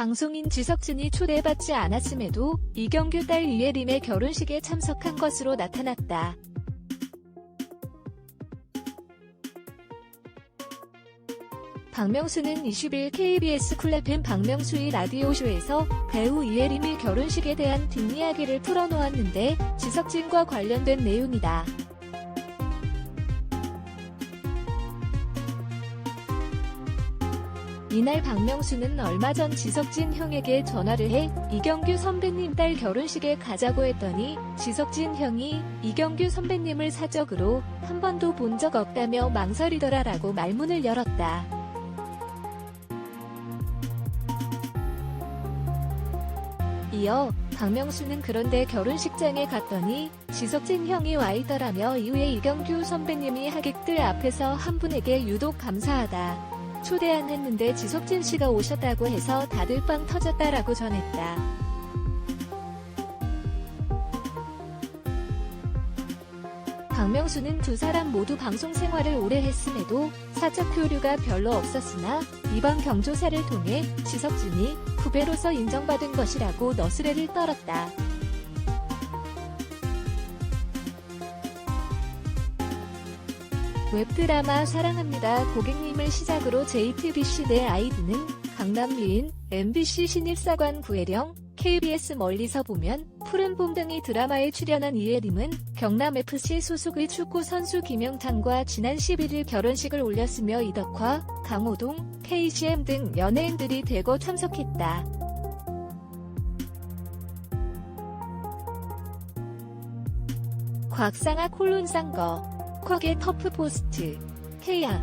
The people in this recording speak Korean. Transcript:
방송인 지석진이 초대받지 않았음에도 이경규 딸 이예림의 결혼식에 참석한 것으로 나타났다. 박명수는 20일 KBS 쿨 FM 박명수의 라디오쇼에서 배우 이예림의 결혼식에 대한 뒷이야기를 풀어놓았는데 지석진과 관련된 내용이다. 이날 박명수는 얼마 전 지석진 형에게 전화를 해 이경규 선배님 딸 결혼식에 가자고 했더니 지석진 형이 이경규 선배님을 사적으로 한 번도 본 적 없다며 망설이더라 라고 말문을 열었다. 이어 박명수는 그런데 결혼식장에 갔더니 지석진 형이 와 있더라며 이후에 이경규 선배님이 하객들 앞에서 한 분에게 유독 감사하다. 초대 안 했는데 지석진 씨가 오셨다고 해서 다들 빵 터졌다라고 전했다. 박명수는 두 사람 모두 방송 생활을 오래 했음에도 사적 교류가 별로 없었으나 이번 경조사를 통해 지석진이 후배로서 인정받은 것이라고 너스레를 떨었다. 웹드라마 사랑합니다 고객님을 시작으로 JTBC 내 아이디는 강남리인 MBC 신입사관 구혜령 KBS 멀리서 보면 푸른봄 등의 드라마에 출연한 이예림은 경남FC 소속의 축구 선수 김영창과 지난 11일 결혼식을 올렸으며 이덕화, 강호동, KCM 등 연예인들이 대거 참석했다. 곽상아 콜론상거 쿼게 터프 포스트. K야